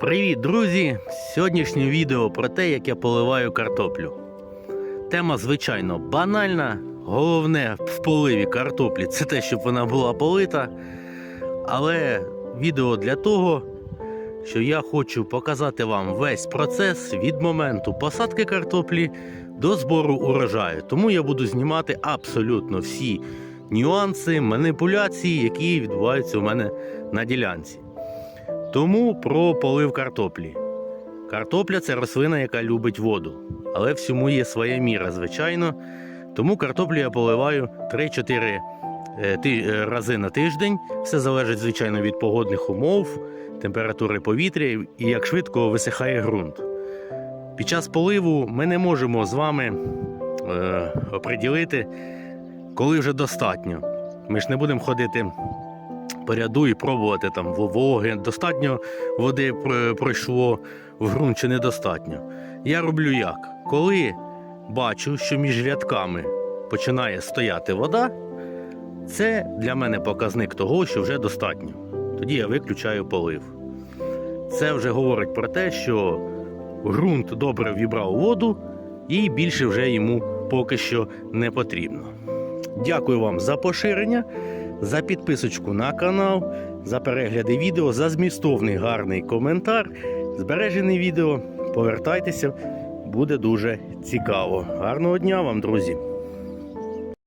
Привіт, друзі! Сьогоднішнє відео про те, як я поливаю картоплю. Тема, звичайно, банальна. Головне в поливі картоплі це те, щоб вона була полита. Але відео для того, що я хочу показати вам весь процес від моменту посадки картоплі до збору урожаю. Тому я буду знімати абсолютно всі нюанси, маніпуляції, які відбуваються у мене на ділянці. Тому про полив картоплі. Картопля це рослина, яка любить воду, але всьому є своя міра, звичайно. Тому картоплю я поливаю 3-4 е, е, рази на тиждень. Все залежить, звичайно, від погодних умов, температури повітря і як швидко висихає ґрунт. Під час поливу ми не можемо з вами е, оприділити, коли вже достатньо. Ми ж не будемо ходити по ряду і пробувати там вологи, достатньо води пройшло в ґрунт чи недостатньо. Я роблю як? Коли бачу, що між рядками починає стояти вода, це для мене показник того, що вже достатньо. Тоді я виключаю полив. Це вже говорить про те, що ґрунт добре вібрав воду і більше вже йому поки що не потрібно. Дякую вам за поширення, за підписочку на канал, за перегляди відео, за змістовний гарний коментар. Збережене відео. Повертайтеся, буде дуже цікаво. Гарного дня вам, друзі!